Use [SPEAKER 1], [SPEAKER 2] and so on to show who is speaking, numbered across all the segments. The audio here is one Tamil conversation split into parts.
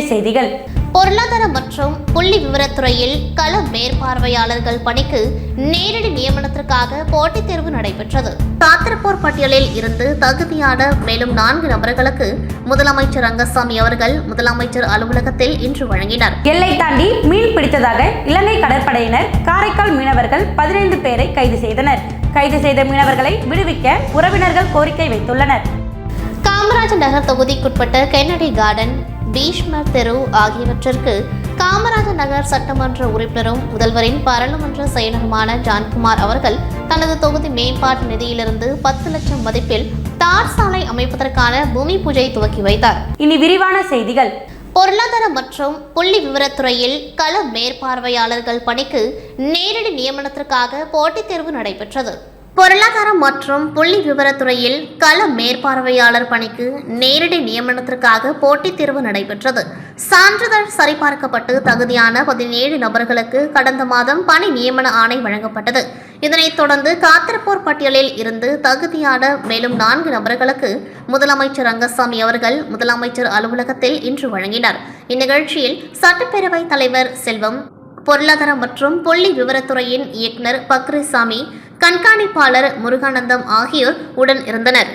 [SPEAKER 1] செய்திகள்.
[SPEAKER 2] பொருளாதார மற்றும் புள்ளி விவரத்துறையில் கள மேற்பார்வையாளர்கள் பணிக்கு நேரடி நியமனத்திற்காக போட்டித் தேர்வு நடைபெற்றது. காத்திருப்போர் பட்டியலில் இருந்து தகுதியான மேலும் நான்கு நபர்களுக்கு முதலமைச்சர் ரங்கசாமி அவர்கள் முதலமைச்சர் அலுவலகத்தில் இன்று வழங்கினார்.
[SPEAKER 1] எல்லை தாண்டி மீன் பிடித்ததாக இலங்கை கடற்படையினர் காரைக்கால் மீனவர்கள் பதினைந்து பேரை கைது செய்தனர். கைது செய்த மீனவர்களை விடுவிக்க உறவினர்கள் கோரிக்கை வைத்துள்ளனர்.
[SPEAKER 2] காமராஜர் நகர் தொகுதிக்குட்பட்ட கென்னடி கார்டன் பீஷ்மர் தெரு ஆகியவற்றிற்கு காமராஜர் நகர் சட்டமன்ற உறுப்பினரும் முதல்வரின் பாராளுமன்ற செயலருமான ஜான்குமார் அவர்கள் தனது தொகுதி மேம்பாட்டு நிதியிலிருந்து பத்து லட்சம் மதிப்பில் தார் சாலை அமைப்பதற்கான பூமி பூஜை துவக்கி வைத்தார்.
[SPEAKER 1] இனி விரிவான செய்திகள்.
[SPEAKER 2] பொருளாதார மற்றும் புள்ளி விவரத்துறையில் கள மேற்பார்வையாளர்கள் பணிக்கு நேரடி நியமனத்திற்காக போட்டித் தேர்வு நடைபெற்றது. பொருளாதாரம் மற்றும் புள்ளி விவரத்துறையில் கள மேற்பார்வையாளர் பணிக்கு நேரடி நியமனத்திற்காக போட்டித் தேர்வு நடைபெற்றது. சான்றிதழ் சரிபார்க்கப்பட்டு தகுதியான பதினேழு நபர்களுக்கு கடந்த மாதம் பணி நியமன ஆணை வழங்கப்பட்டது. இதனைத் தொடர்ந்து காத்திருப்போர் பட்டியலில் இருந்து தகுதியான மேலும் நான்கு நபர்களுக்கு முதலமைச்சர் ரங்கசாமி அவர்கள் முதலமைச்சர் அலுவலகத்தில் இன்று வழங்கினார். இந்நிகழ்ச்சியில் சட்டப்பேரவைத் தலைவர் செல்வம் பொருளாதார மற்றும் புள்ளி விவரத்துறையின் இயக்குனர் பக்ரிசாமி கண்காணிப்பாளர் முருகானந்தம் ஆகியோர் உடன் இருந்தனர்.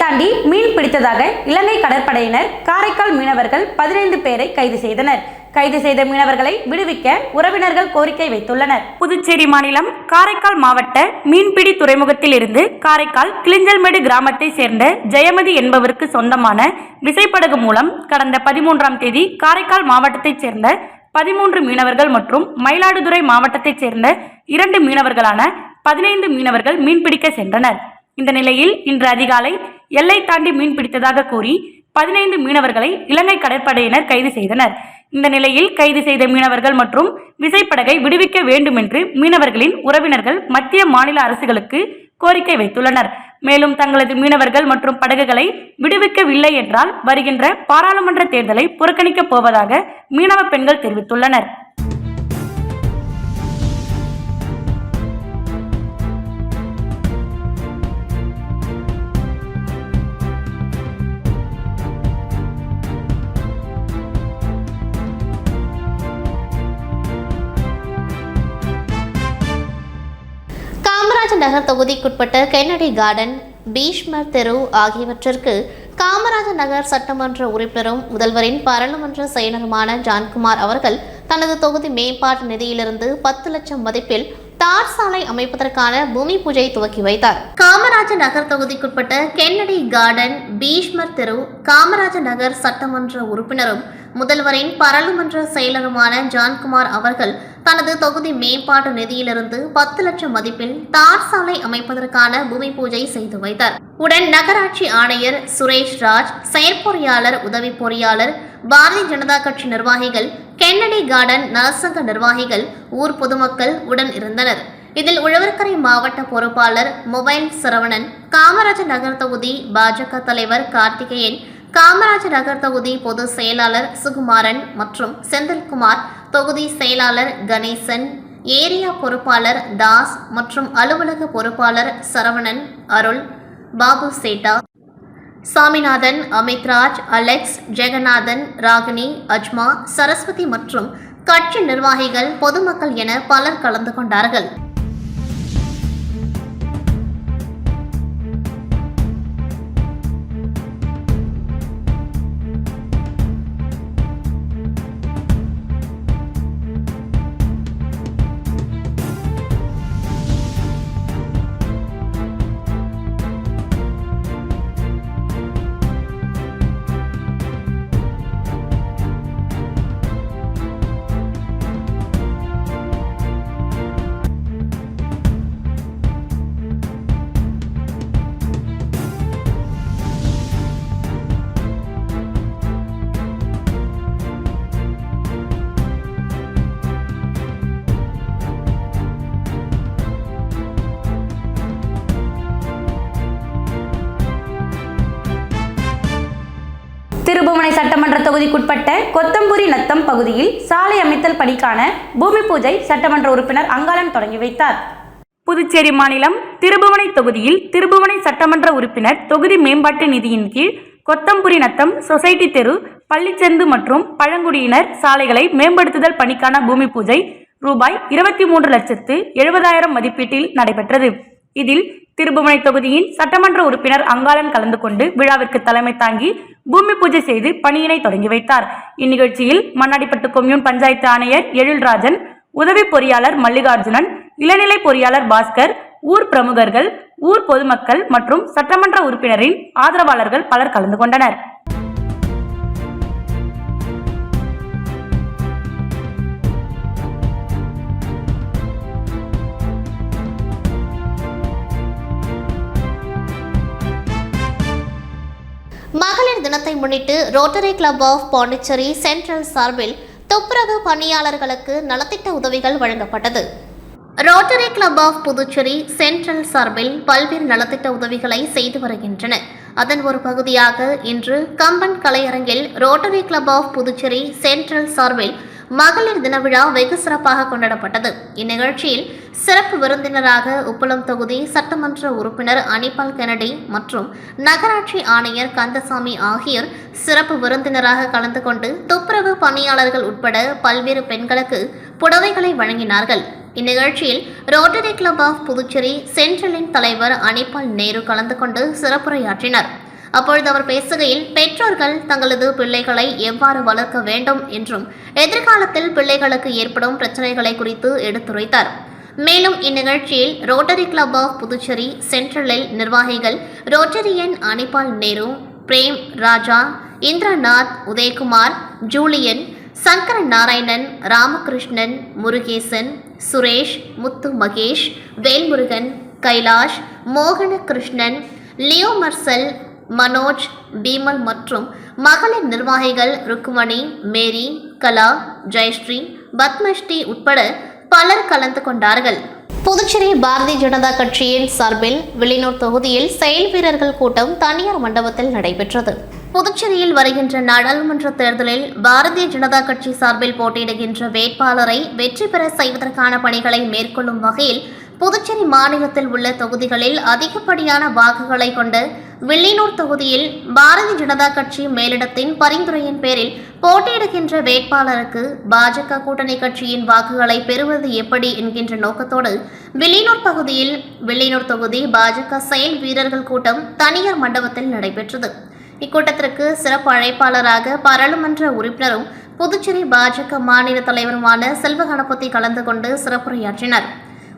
[SPEAKER 1] தாண்டி மீன் பிடித்ததாக இலங்கை கடற்படையினர் காரைக்கால் மீனவர்கள் பதினைந்து பேரை கைது செய்தனர். கைது செய்த மீனவர்களை விடுவிக்க உறவினர்கள் கோரிக்கை வைத்துள்ளனர். புதுச்சேரி மாநிலம் காரைக்கால் மாவட்ட மீன்பிடி துறைமுகத்தில் இருந்து காரைக்கால் கிளிஞ்சல்மேடு கிராமத்தை சேர்ந்த ஜெயமதி என்பவருக்கு சொந்தமான விசைப்படகு மூலம் கடந்த பதிமூன்றாம் தேதி காரைக்கால் மாவட்டத்தைச் சேர்ந்த பதிமூன்று மீனவர்கள் மற்றும் மயிலாடுதுறை மாவட்டத்தைச் சேர்ந்த இரண்டு மீனவர்களான பதினைந்து மீனவர்கள் மீன்பிடிக்க சென்றனர். இந்த நிலையில் இன்று அதிகாலை எல்லை தாண்டி மீன் பிடித்ததாக கூறி பதினைந்து மீனவர்களை இலங்கை கடற்படையினர் கைது செய்தனர். இந்த நிலையில் கைது செய்த மீனவர்கள் மற்றும் விசைப்படகை விடுவிக்க வேண்டும் என்று மீனவர்களின் உறவினர்கள் மத்திய மாநில அரசுகளுக்கு கோரிக்கை வைத்துள்ளனர். மேலும் தங்களது மீனவர்கள் மற்றும் படகுகளை விடுவிக்கவில்லை என்றால் வருகின்ற பாராளுமன்ற தேர்தலை புறக்கணிக்கப் போவதாக மீனவ பெண்கள் தெரிவித்துள்ளனர்.
[SPEAKER 2] காமராஜ் நகர் தொகுதிக்குட்பட்ட கென்னடி கார்டன் பீஷ்மர் தெரு ஆகியவற்றிற்கு காமராஜர் நகர் சட்டமன்ற உறுப்பினரும் முதல்வரின் பாராளுமன்ற செயலருமான ஜான்குமார் அவர்கள் தனது தொகுதி மேம்பாட்டு நிதியிலிருந்து பத்து லட்சம் மதிப்பில் தார் சாலை அமைப்பதற்கான பூமி பூஜை துவக்கி வைத்தார். காமராஜ நகர் தொகுதிக்குட்பட்ட கென்னடி கார்டன் பீஷ்மர் தெரு காமராஜ நகர் சட்டமன்ற உறுப்பினரும் முதல்வரின் பாராளுமன்ற செயலருமான ஜான்குமார் அவர்கள் தனது தொகுதி மேம்பாட்டு நிதியிலிருந்து பத்து லட்சம் மதிப்பில் தார் சாலை அமைப்பதற்கான பூமி பூஜை செய்து வைத்தார். உடன் நகராட்சி ஆணையர் சுரேஷ் ராஜ் செயற்பொறியாளர் உதவி பொறியாளர் பாரதிய ஜனதா கட்சி நிர்வாகிகள் கென்னடி கார்டன் நலசங்க நிர்வாகிகள் ஊர் பொதுமக்கள் உடன் இருந்தனர். இதில் உழவர்கரை மாவட்ட பொறுப்பாளர் மொபைல் சரவணன் காமராஜர் நகர் தொகுதி பாஜக தலைவர் கார்த்திகேயன் காமராஜர் நகர் தொகுதி பொதுச் செயலாளர் சுகுமாரன் மற்றும் செந்தில்குமார் தொகுதி செயலாளர் கணேசன் ஏரியா பொறுப்பாளர் தாஸ் மற்றும் அலுவலக பொறுப்பாளர் சரவணன் அருள் பாபு சேட்டா சாமிநாதன் அமித்ராஜ் அலெக்ஸ் ஜெகநாதன் ராகினி அஜ்மா சரஸ்வதி மற்றும் கட்சி நிர்வாகிகள் பொதுமக்கள் என பலர் கலந்து கொண்டார்கள்.
[SPEAKER 1] சட்டமன்ற தொகுதிக்குட்பட்ட கொத்தம்புரி நத்தம் பகுதியில் சாலை அமைத்தல் பணிக்கான பூமி பூஜை சட்டமன்ற உறுப்பினர் அங்காளன் தொடங்கி வைத்தார். புதுச்சேரி மாநிலம் திருபுவனை தொகுதியில் திருபுவனை சட்டமன்ற உறுப்பினர் தொகுதி மேம்பாட்டு நிதியின் கீழ் கொத்தம்புரி நத்தம் சொசைட்டி தெரு பள்ளிச்சந்து மற்றும் பழங்குடியினர் சாலைகளை மேம்படுத்துதல் பணிக்கான பூமி பூஜை ரூபாய் இருபத்தி மூன்று லட்சத்து எழுபதாயிரம் மதிப்பீட்டில் நடைபெற்றது. இதில் திருபுவனை தொகுதியின் சட்டமன்ற உறுப்பினர் அங்காளன் கலந்து கொண்டு விழாவிற்கு தலைமை தாங்கி பூமி பூஜை செய்து பணியினை தொடங்கி வைத்தார். இந்நிகழ்ச்சியில் மண்ணாடிப்பட்டு கொம்யூன் பஞ்சாயத்து ஆணையர் எழில்ராஜன் உதவி பொறியாளர் மல்லிகார்ஜுனன் இளநிலை பொறியாளர் பாஸ்கர் ஊர் பிரமுகர்கள் ஊர் பொதுமக்கள் மற்றும் சட்டமன்ற உறுப்பினரின் ஆதரவாளர்கள் பலர் கலந்து கொண்டனர்.
[SPEAKER 2] தினத்தை முன்னிட்டு Rotary Club of Pondicherry Central சார்பில் துப்புரவு பணியாளர்களுக்கு நலத்திட்ட உதவிகள் வழங்கப்பட்டது. Rotary Club of Puducherry Central சார்பில் பல்வேறு நலத்திட்ட உதவிகளை செய்து வருகின்றன. அதன் ஒரு பகுதியாக இன்று Kamban கலையரங்கில் Rotary Club of Puducherry Central சார்பில் மகளிர் தின விழா வெகு சிறப்பாக கொண்டாடப்பட்டது. இந்நிகழ்ச்சியில் சிறப்பு விருந்தினராக உப்பளம் தொகுதி சட்டமன்ற உறுப்பினர் அனிபால் கெனடி மற்றும் நகராட்சி ஆணையர் கந்தசாமி ஆகியோர் சிறப்பு விருந்தினராக கலந்து கொண்டு துப்புரவு பணியாளர்கள் உட்பட பல்வேறு பெண்களுக்கு புடவைகளை வழங்கினார்கள். இந்நிகழ்ச்சியில் ரோட்டரி கிளப் ஆஃப் புதுச்சேரி சென்ட்ரலின் தலைவர் அனிபால் நேரு கலந்து கொண்டு சிறப்புரையாற்றினார். அப்பொழுது அவர் பேசுகையில் பெற்றோர்கள் தங்களது பிள்ளைகளை எவ்வாறு வளர்க்க வேண்டும்? என்றும் எதிர்காலத்தில் பிள்ளைகளுக்கு ஏற்படும் பிரச்சனைகளை குறித்து எடுத்துரைத்தார். மேலும் இந்நிகழ்ச்சியில் ரோட்டரி கிளப் ஆஃப் புதுச்சேரி சென்ட்ரலில் நிர்வாகிகள் ரோட்டரியன் அனிபால் நேரு பிரேம் ராஜா இந்திரநாத் உதயகுமார் ஜூலியன் சங்கர நாராயணன் ராமகிருஷ்ணன் முருகேசன் சுரேஷ் முத்து மகேஷ் வேல்முருகன் கைலாஷ் மோகன கிருஷ்ணன் லியோ மர்சல் மனோஜ் பீமல் மற்றும் மகளிர் நிர்வாகிகள் ருக்மணி மேரி கலா ஜெயஸ்ரீ பத்மஸ்ரீ உட்பட பலர் கலந்து கொண்டார்கள். புதுச்சேரி பாரதிய ஜனதா கட்சியின் சார்பில் வெளியூர் தொகுதியில் செயல் வீரர்கள் கூட்டம் தனியார் மண்டபத்தில் நடைபெற்றது. புதுச்சேரியில் வருகின்ற நாடாளுமன்ற தேர்தலில் பாரதிய ஜனதா கட்சி சார்பில் போட்டியிடுகின்ற வேட்பாளரை வெற்றி பெற செய்வதற்கான பணிகளை மேற்கொள்ளும் வகையில் புதுச்சேரி மாநிலத்தில் உள்ள தொகுதிகளில் அதிகப்படியான வாக்குகளை கொண்ட வில்லியனூர் தொகுதியில் பாரதிய ஜனதா கட்சி மேலிடத்தின் பரிந்துரையின் பேரில் போட்டியிடுகின்ற வேட்பாளருக்கு பாஜக கூட்டணி கட்சியின் வாக்குகளை பெறுவது எப்படி என்கின்ற நோக்கத்தோடு வில்லியனூர் பகுதியில் வில்லியனூர் தொகுதி பாஜக செயல் வீரர்கள் கூட்டம் தனியார் மண்டபத்தில் நடைபெற்றது. இக்கூட்டத்திற்கு சிறப்பு அழைப்பாளராக பாராளுமன்ற உறுப்பினரும் புதுச்சேரி பாஜக மாநில தலைவருமான செல்வ கணபதி கலந்து கொண்டு சிறப்புரையாற்றினர்.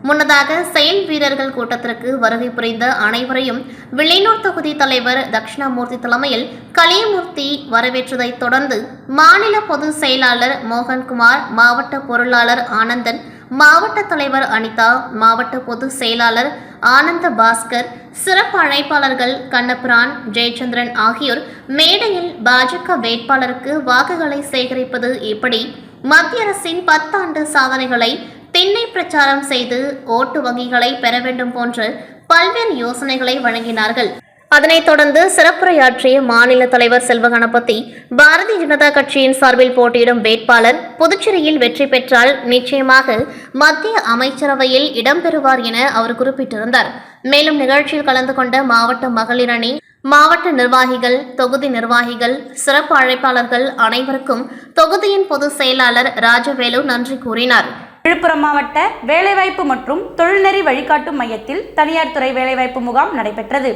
[SPEAKER 2] முன்னதாக செயல் வீரர்கள் கூட்டத்திற்கு வருகை புரிந்த அனைவரையும் வில்லியனூர் தொகுதி தலைவர் தட்சிணாமூர்த்தி தலைமையில் கலியமூர்த்தி வரவேற்றதைத் தொடர்ந்து மாநில பொதுச் செயலாளர் மோகன்குமார் மாவட்ட பொருளாளர் ஆனந்தன் மாவட்ட தலைவர் அனிதா மாவட்ட பொதுச் செயலாளர் ஆனந்த பாஸ்கர் சிறப்பு அழைப்பாளர்கள் கண்ணபிரான் ஜெயச்சந்திரன் ஆகியோர் மேடையில் பாஜக வேட்பாளருக்கு வாக்குகளை சேகரிப்பது எப்படி மத்திய அரசின் பத்தாண்டு சாதனைகளை திண்ணை பிரச்சாரம் செய்து ஓட்டு வங்கிகளை பெற வேண்டும் போன்று பல்வேறு யோசனைகளை வழங்கினார்கள். அதனைத் தொடர்ந்து சிறப்புரையாற்றிய மாநில தலைவர் செல்வ கணபதி பாரதிய ஜனதா கட்சியின் சார்பில் போட்டியிடும் வேட்பாளர் புதுச்சேரியில் வெற்றி பெற்றால் நிச்சயமாக மத்திய அமைச்சரவையில் இடம்பெறுவார் என அவர் குறிப்பிட்டிருந்தார். மேலும் நிகழ்ச்சியில் கலந்து கொண்ட மாவட்ட மகளிர் அணி மாவட்ட நிர்வாகிகள் தொகுதி நிர்வாகிகள் சிறப்பு அழைப்பாளர்கள் அனைவருக்கும் தொகுதியின் பொதுச் செயலாளர் ராஜவேலு நன்றி கூறினார்.
[SPEAKER 1] விழுப்புரம் மாவட்ட வேலைவாய்ப்பு மற்றும் தொழில்நெறி வழிகாட்டும் மையத்தில் தனியார் துறை வேலைவாய்ப்பு முகாம் நடைபெற்றது.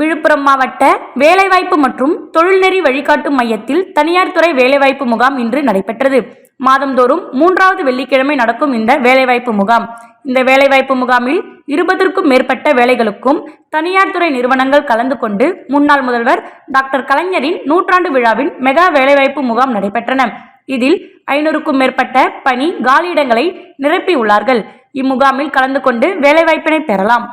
[SPEAKER 1] விழுப்புரம் மாவட்ட வேலைவாய்ப்பு மற்றும் தொழில்நெறி வழிகாட்டும் மையத்தில் தனியார் துறை வேலைவாய்ப்பு முகாம் இன்று நடைபெற்றது. மாதந்தோறும் மூன்றாவது வெள்ளிக்கிழமை நடக்கும் இந்த வேலைவாய்ப்பு முகாம். இந்த வேலைவாய்ப்பு முகாமில் இருபதற்கும் மேற்பட்ட வேலைகளுக்கும் தனியார் துறை நிறுவனங்கள் கலந்து கொண்டு முன்னாள் முதல்வர் டாக்டர் கலைஞரின் நூற்றாண்டு விழாவின் மெகா வேலைவாய்ப்பு முகாம் நடைபெற்றன. இதில் ஐநூறுக்கும் மேற்பட்ட பணி காலியிடங்களை நிரப்பியுள்ளார்கள். இம்முகாமில் கலந்து கொண்டு வேலைவாய்ப்பினை பெறலாம்.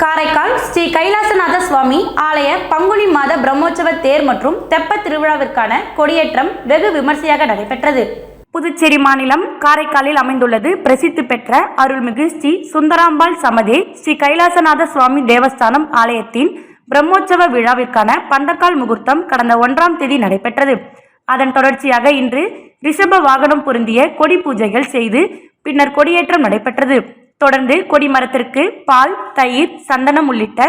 [SPEAKER 1] காரைக்கால் ஸ்ரீ கைலாசநாத சுவாமி ஆலய பங்குனி மாத பிரம்மோற்சவ தேர் மற்றும் தெப்ப திருவிழாவிற்கான கொடியேற்றம் வெகு விமர்சையாக நடைபெற்றது. புதுச்சேரி மாநிலம் காரைக்காலில் அமைந்துள்ளது பிரசித்தி பெற்ற அருள்மிகு ஸ்ரீ சுந்தராம்பாள் சமதே ஸ்ரீ கைலாசநாத சுவாமி தேவஸ்தானம் ஆலயத்தின் பிரம்மோற்சவ விழாவிற்கான பந்தக்கால் முகூர்த்தம் கடந்த ஒன்றாம் தேதி நடைபெற்றது. அதன் தொடர்ச்சியாக இன்று ரிஷப வாகனம் பொருந்திய கொடி பூஜைகள் செய்து பின்னர் கொடியேற்றம் நடைபெற்றது. தொடர்ந்து கொடிமரத்திற்கு பால் தயிர் சந்தனம் உள்ளிட்ட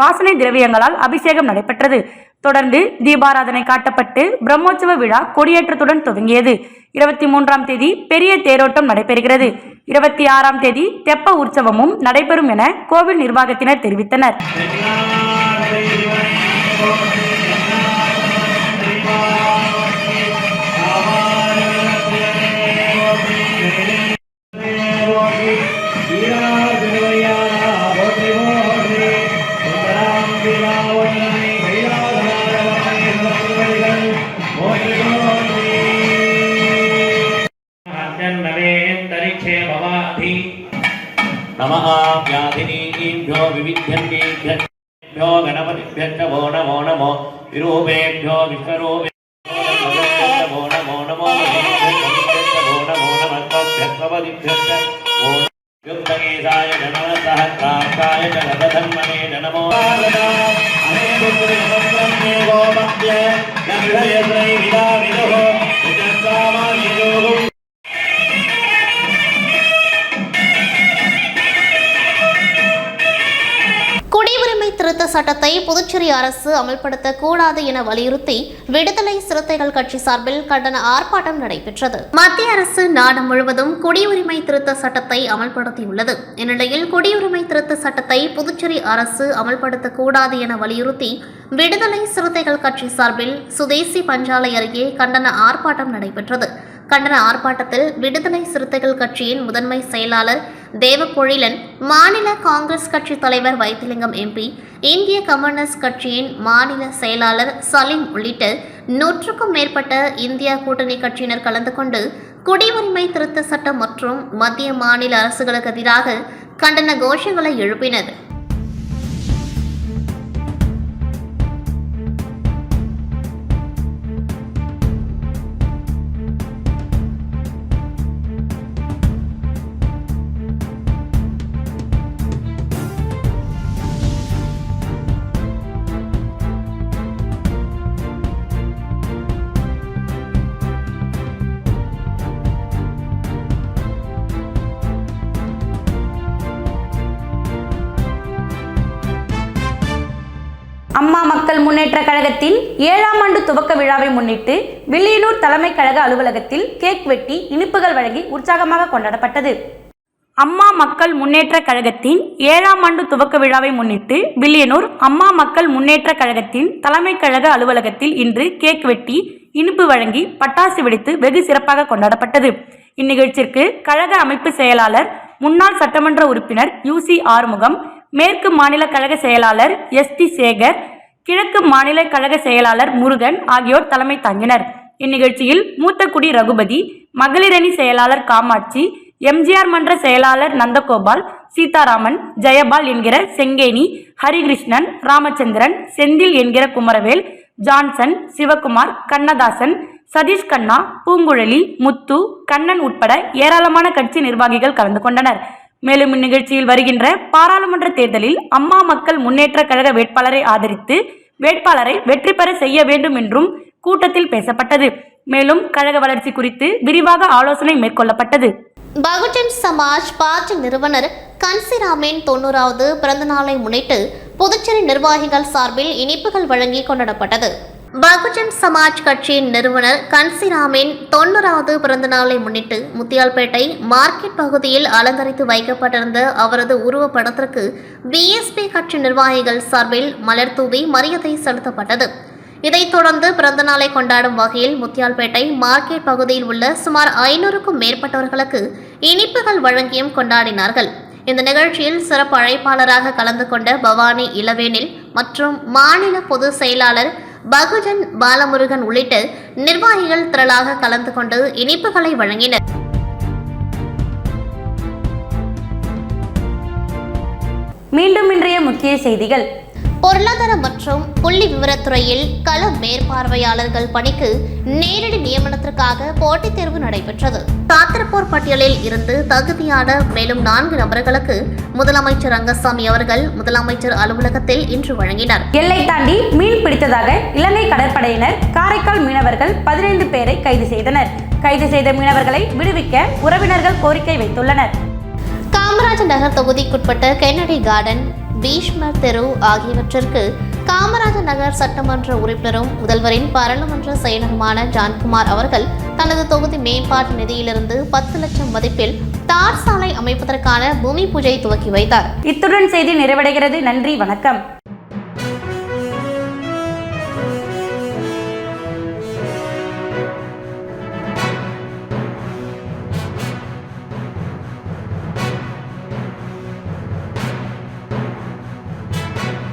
[SPEAKER 1] வாசனை திரவியங்களால் அபிஷேகம் நடைபெற்றது. தொடர்ந்து தீபாராதனை காட்டப்பட்டு பிரம்மோற்சவ விழா கொடியேற்றத்துடன் துவங்கியது. இருபத்தி மூன்றாம் தேதி பெரிய தேரோட்டம் நடைபெறுகிறது. இருபத்தி ஆறாம் தேதி தெப்ப உற்சவமும் நடைபெறும் என கோவில் நிர்வாகத்தினர் தெரிவித்தனர்.
[SPEAKER 3] విశ్వరో నమో నమో నమో నమో నమో నమస్కాయ జనమ సహస్రాయ జగధర్మణే నమో అనే
[SPEAKER 2] గోపద్య విధో சட்டத்தை புதுச்சேரி அரசு அமல்படுத்த கூடாது என வலியுறுத்தி விடுதலை சிறுத்தைகள் கட்சி சார்பில் கண்டன ஆர்ப்பாட்டம் நடைபெற்றது. மத்திய அரசு நாடு முழுவதும் குடியுரிமை திருத்த சட்டத்தை அமல்படுத்தியுள்ளது. இந்நிலையில் குடியுரிமை திருத்த சட்டத்தை புதுச்சேரி அரசு அமல்படுத்த கூடாது என வலியுறுத்தி விடுதலை சிறுத்தைகள் கட்சி சார்பில் சுதேசி பஞ்சாலை அருகே கண்டன ஆர்ப்பாட்டம் நடைபெற்றது. கண்டன ஆர்ப்பாட்டத்தில் விடுதலை சிறுத்தைகள் கட்சியின் முதன்மை செயலாளர் தேவப்பொழிலன் மாநில காங்கிரஸ் கட்சி தலைவர் வைத்திலிங்கம் எம்பி இந்திய கம்யூனிஸ்ட் கட்சியின் மாநில செயலாளர் சலீம் உள்ளிட்ட நூற்றுக்கும் மேற்பட்ட இந்தியா கூட்டணி கட்சியினர் கலந்து கொண்டு குடியுரிமை திருத்த சட்டம் மற்றும் மத்திய மாநில அரசுகளுக்கு எதிராக கண்டன கோஷங்களை எழுப்பினர்.
[SPEAKER 1] அம்மா மக்கள் முன்னேற்ற கழகத்தின் ஏழாம் ஆண்டு துவக்க விழாவை முன்னிட்டு வில்லியனூர் தலைமை கழக அலுவலகத்தில் கேக் வெட்டி இனிப்புகள் வழங்கி உற்சாகமாக கொண்டாடப்பட்டது. அம்மா மக்கள் முன்னேற்ற கழகத்தின் ஏழாம் ஆண்டு துவக்க விழாவை முன்னிட்டு வில்லியனூர் அம்மா மக்கள் முன்னேற்ற கழகத்தின் தலைமை கழக அலுவலகத்தில் இன்று கேக் வெட்டி இனிப்பு வழங்கி பட்டாசு வெடித்து வெகு சிறப்பாக கொண்டாடப்பட்டது. இந்நிகழ்ச்சிற்கு கழக அமைப்பு செயலாளர் முன்னாள் சட்டமன்ற உறுப்பினர் யூசி ஆறுமுகம் மேற்கு மாநில கழக செயலாளர் எஸ் டி சேகர் கிழக்கு மாநில கழக செயலாளர் முருகன் ஆகியோர் தலைமை தாங்கினர். இந்நிகழ்ச்சியில் மூத்தக்குடி ரகுபதி மகளிரணி செயலாளர் காமாட்சி எம்ஜிஆர் மன்ற செயலாளர் நந்தகோபால் சீதாராமன் ஜெயபால் என்கிற செங்கேணி ஹரிகிருஷ்ணன் ராமச்சந்திரன் செந்தில் என்கிற குமரவேல் ஜான்சன் சிவகுமார் கண்ணதாசன் சதீஷ் கண்ணா பூங்குழலி முத்து கண்ணன் உட்பட ஏராளமான கட்சி நிர்வாகிகள் கலந்து கொண்டனர். மேலும் இந்நிகழ்ச்சியில் வருகின்ற பாராளுமன்ற தேர்தலில் அம்மா மக்கள் முன்னேற்ற கழக வேட்பாளரை ஆதரித்து வேட்பாளரை வெற்றி பெற செய்ய வேண்டும் என்றும் கூட்டத்தில் பேசப்பட்டது. மேலும் கழக வளர்ச்சி குறித்து விரிவாக ஆலோசனை மேற்கொள்ளப்பட்டது.
[SPEAKER 2] பகுஜன் சமாஜ் பார்ட்டி நிறுவனர் கன்சிராமின் தொண்ணூறாவது பிறந்தநாளை முன்னிட்டு புதுச்சேரி நிர்வாகிகள் சார்பில் இனிப்புகள் வழங்கி கொண்டாடப்பட்டது. பகுஜன் சமாஜ் கட்சியின் நிறுவனர் கன்சிராமின் தொண்ணூறாவது பிறந்தநாளை முன்னிட்டு முத்தியால்பேட்டை மார்க்கெட் பகுதியில் அலங்கரித்து வைக்கப்பட்டிருந்த அவரது உருவப்படத்திற்கு பிஎஸ்பி கட்சி நிர்வாகிகள் சார்பில் மலர் தூவி மரியாதை செலுத்தப்பட்டது. இதைத் தொடர்ந்து பிறந்தநாளை கொண்டாடும் வகையில் முத்தியால்பேட்டை மார்க்கெட் பகுதியில் உள்ள சுமார் ஐநூறுக்கும் மேற்பட்டவர்களுக்கு இனிப்புகள் வழங்கியும் கொண்டாடினார்கள். இந்த நிகழ்ச்சியில் சிறப்பு அழைப்பாளராக கலந்து கொண்ட பவானி இளவேனில் மற்றும் மாநில பொதுச் செயலாளர் பகுஜன் பாலமுருகன் உள்ளிட்ட நிர்வாகிகள் திரளாக கலந்து கொண்டு இனிப்புகளை வழங்கினர்.
[SPEAKER 1] மீண்டும் இன்றைய முக்கிய முக்கிய செய்திகள்.
[SPEAKER 2] பொருளாதார மற்றும் புள்ளி விவரத்துறையில் கள மேற்பார்வையாளர்கள் பணிக்கு நேரடி நியமனத்திற்காக போட்டித் தேர்வு நடைபெற்றது. காத்திருப்போர் பட்டியலில் இருந்து தகுதியான மேலும் நான்கு நபர்களுக்கு முதலமைச்சர் ரங்கசாமி அவர்கள் முதலமைச்சர் அலுவலகத்தில் இன்று வழங்கினார்.
[SPEAKER 1] எல்லை தாண்டி மீன் பிடித்ததாக இலங்கை கடற்படையினர் காரைக்கால் மீனவர்கள் பதினைந்து பேரை கைது செய்தனர். கைது செய்த மீனவர்களை விடுவிக்க உறவினர்கள் கோரிக்கை வைத்துள்ளனர்.
[SPEAKER 2] காமராஜர் நகர் தொகுதிக்குட்பட்ட கென்னடி கார்டன் பீஷ்மர் தெரு ஆகியவற்றிற்கு காமராஜர் நகர் சட்டமன்ற உறுப்பினரும் முதல்வரின் பாராளுமன்ற செயலருமான ஜான்குமார் அவர்கள் தனது தொகுதி மேம்பாட்டு நிதியிலிருந்து பத்து லட்சம் மதிப்பில் தார் சாலை அமைப்பதற்கான பூமி பூஜை துவக்கி வைத்தார்.
[SPEAKER 1] இத்துடன் செய்தி நிறைவடைகிறது. நன்றி வணக்கம்.